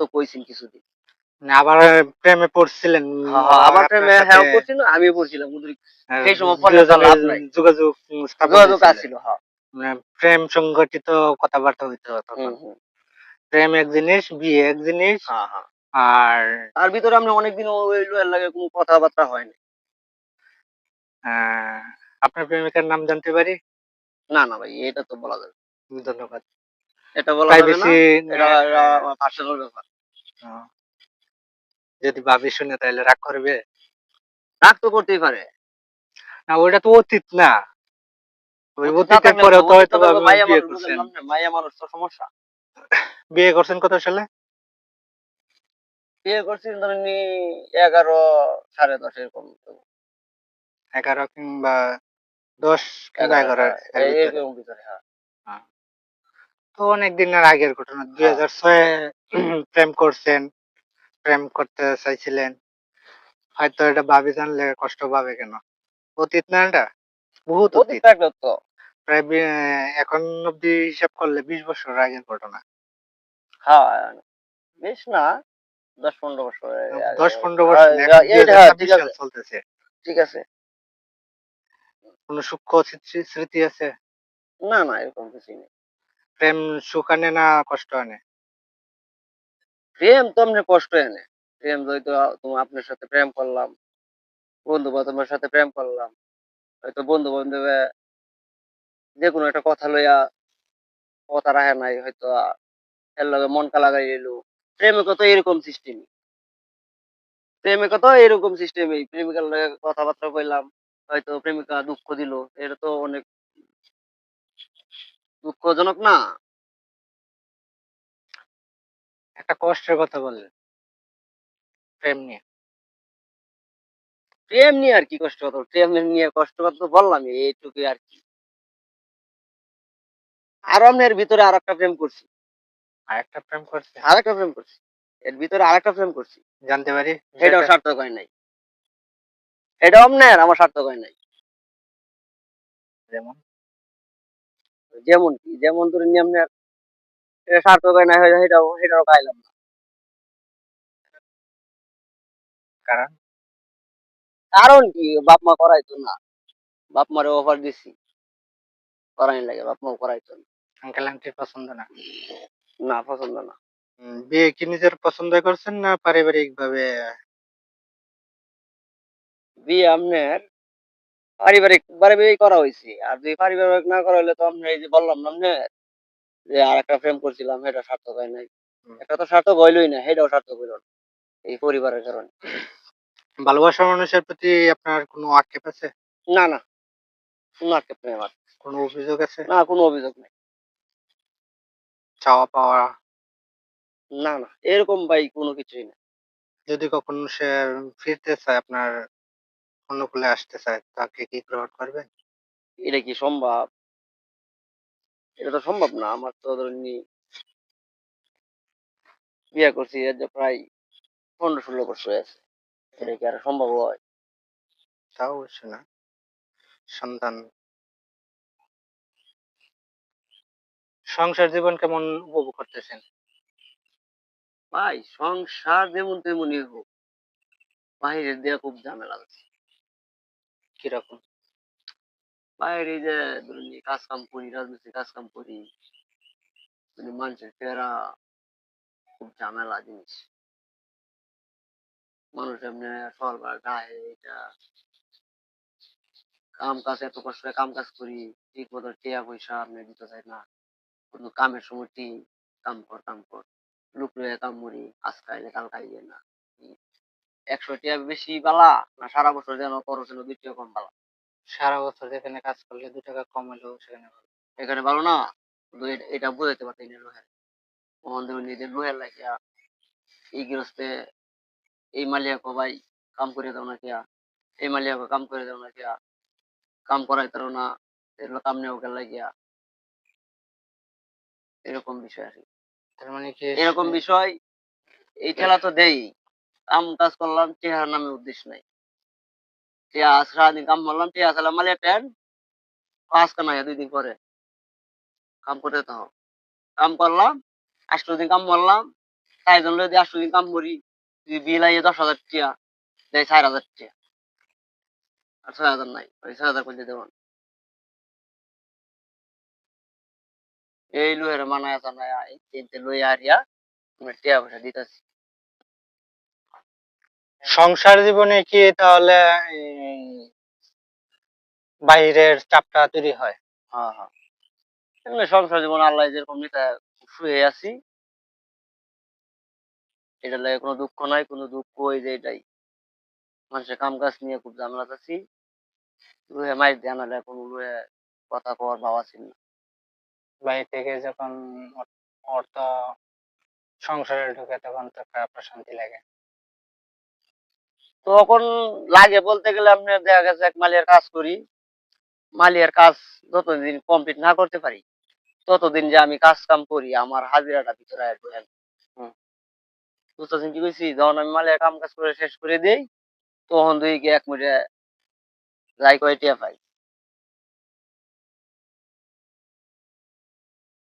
তো কইছেন কিছুদিন। মানে আবার প্রেমে পড়ছিলেন হ্যাঁ, হ্যাঁ, আবার প্রেমে হ্যাঁ করছিল আমি পড়ছিলাম কিন্তু সেই সময় যোগাযোগ- যোগাযোগ। আসছিল হ্যাঁ। মানে প্রেম সংগঠিত কথাবার্তা হইতো তখন। প্রেম এক জিনিস বিয়ে এক জিনিস হ্যাঁ হ্যাঁ। আর তার ভিতরে আমরা অনেকদিন ওই লাগে কোনো কথাবার্তা হয়নি। আপনার প্রেমিকার নাম জানতে পারি? না না ভাই এটা তো বলা যাবে ধন্যবাদ। এটা বলা যাবে না এটা পার্সোনাল ব্যাপার। যদি ভাবি শুনে তাহলে রাগ করবে? রাগ তো করতেই পারে। না ওইটা তো অতীত না। ওই অতীতের পরে তো হয়তো বিয়ে করছেন। মায়া মানুষ তো সমস্যা। বিয়ে করছেন কত সালে? বিয়ে করছি ধরেন এগারো সাড়ে দশ এরকম। এগারো কিংবা দশ কিংবা এগারো ভিতরে। এরকম ভিতরে হ্যাঁ। তো অনেক দিনের আগের ঘটনা দুই হ্যাঁ। হাজার ছয়ে প্রেম করছেন প্রেম করতে চাইছিলেন। হয়তো এটা ভাবি জানলে কষ্ট পাবে কেন? অতীত না এটা? বহুত অতীত প্রায় এখন অব্দি হিসাব করলে বিশ বছর আগের ঘটনা। হ্যাঁ বেশ না দশ পনেরো বছর দশ পনেরো বছর না, এখন এইটা 2026 ঠিক সাল আছে। চলতেছে। ঠিক আছে। কোন সূক্ষ্ম স্মৃতি- স্মৃতি আছে? না না এরকম কিছু নেই। প্রেম সুখ আনে না কষ্ট আনে? প্রেম তো এমনি কষ্ট এনে। প্রেম তোমার আপনার সাথে প্রেম করলাম বন্ধু বান্ধবের সাথে প্রেম করলাম, হয়তো বন্ধু বান্ধবে যে কোনো একটা কথা লইয়া কথা রাখে নাই, হয়তো এর লগে মনকা লাগাই এলো প্রেমে কত এরকম সিস্টেম প্রেমে কত এরকম সিস্টেমই প্রেমিকার লগে কথাবার্তা কইলাম, হয়তো প্রেমিকা দুঃখ দিল এটা তো অনেক দুঃখজনক না? একটা কষ্টের কথা বললেন। প্রেম নিয়ে। প্রেম নিয়ে আর কি কষ্ট কথা প্রেম নিয়ে কষ্ট কথা তো বললাম এইটুকুই আর কি। আর এর ভিতরে আর একটা প্রেম করছি। আর একটা প্রেম করছে? আর একটা প্রেম করছি। এর ভিতরে আর একটা প্রেম করছি। জানতে পারি। এটাও সার্থক হয় নাই। এটাও আপনার আমার সার্থক হয় নাই। যেমন? যেমন কি যেমন ধরে নিয়ে আপনার এটা সার্থক হয় নাই হয়তো সেটাও সেটাও পাইলাম না। কারণ? কারণ কি বাপ মা করাইতো না। বাপ মারে অফার দিছি। করাই লাগে বাপ মা করাইতো না। আঙ্কেল আন্টির পছন্দ না? না পছন্দ না। বিয়ে কি নিজের পছন্দ করছেন না পারিবারিক ভাবে বিয়ে আপনার পারিবারিক পারিবারিক করা হয়েছে। আর যদি পারিবারিক না করা হলে তো আমরা এই যে বললাম না যে আর একটা প্রেম করছিলাম সেটা সার্থক হয় নাই। একটা তো সার্থক হইলই না সেটাও সার্থক হইল না এই পরিবারের কারণে। ভালোবাসার মানুষের প্রতি আপনার কোনো আক্ষেপ আছে? না না কোনো আক্ষেপ নেই আমার। কোনো অভিযোগ আছে? না কোনো অভিযোগ নেই। চাওয়া পাওয়া? না না এরকম ভাই কোনো কিছুই না যদি কখনো সে ফিরতে চায় আপনার অনুকূলে আসতে চায় তাকে কি গ্রহণ করবেন? এটা কি সম্ভব? এটা তো সম্ভব না আমার তো ধরেন বিয়ে করছি এর যে প্রায় পনেরো ষোলো বছর হয়েছে এটা কি আর সম্ভব হয়? তাও অবশ্য না সন্তান সংসার জীবন কেমন উপভোগ করতেছেন? ভাই সংসার যেমন তেমনই হোক বাইরে দেওয়া খুব ঝামেলা আছে। কীরকম বাইরে যে ধরুন এই কাজ কাম করি রাজনীতি কাজ কাম করি মানে মানুষের ফেরা খুব ঝামেলা জিনিস মানুষ এমনি সকালবেলা গায়ে এটা কাম কাজ এত কষ্ট করে কাম কাজ করি ঠিক মতো টিয়া পয়সা আপনি দিতে চাই না কোনো কামের সময় কাম কর কাম কর লোক কাম করি আজ খাইলে কাল খাইলে না একশো টিয়া বেশি বালা না সারা বছর যেন খরচ হলো দুই টিয়া কম বালা? সারা বছর যেখানে কাজ করলে দু টাকা কম হলেও সেখানে ভালো। এখানে ভালো না? এটা বুঝাইতে পারতেন লোহের। মোহন দেব নিজের লোহের লাগিয়া এই গৃহস্থে এই মালিয়া কো ভাই কাম করে দাও না কিয়া? এই মালিয়া কো কাম করে দাও না কিয়া? কাম করাই তারো না? এগুলো কাম নেও গেল লাগিয়া? এরকম বিষয় আর কি। তার মানে কি এরকম বিষয় এই খেলা তো দেই কাম কাজ করলাম চেহারা নামে উদ্দেশ্য নাই। চেয়া সারাদিন কাম করলাম চেয়া সালাম মালিয়া টেন, পাঁচ কানা দুই দিন পরে কাম করতে তো কাম করলাম, আষ্ট দিন কাম করলাম, চারজন যদি আসলে কাম করি বিল আইয়ে দশ হাজার টিয়া দেয়, চার হাজার টিয়া। আর ছয় হাজার নাই, ওই ছয় হাজার করে দেবো এই লুহের মানায় জানায় এই লই আরিয়া টিয়া পয়সা দিতেছি। সংসার জীবনে কি তাহলে বাইরের চাপটা তৈরি হয়? হ্যাঁ হ্যাঁ। সংসার জীবন আল্লাহ যেরকম নিতে শুয়ে আছি এটা লাগে কোনো দুঃখ নাই কোনো দুঃখ ওই যে এটাই। মানুষের কাম কাজ নিয়ে খুব ঝামেলা আছি লুহে মাইর দেয়া নাহলে কোনো লুহে কথা কওয়ার বাবা ছিল না। বাইরে থেকে যখন অর্থ সংসারে ঢুকে তখন তো একটা প্রশান্তি লাগে। তখন লাগে বলতে গেলে আপনি দেখা গেছে এক মালিয়ার কাজ করি। মালিয়ার কাজ যতদিন কমপ্লিট না করতে পারি, ততদিন যে আমি কাজ কাম করি, আমার হাজিরাটা ভিতরে আসবে বুঝতেছেন কি কইছি? যখন আমি মালিয়ার কাম কাজ করে শেষ করে দিই, তখন দুই এক মিনিটে যাই কয়টিয়া পাই।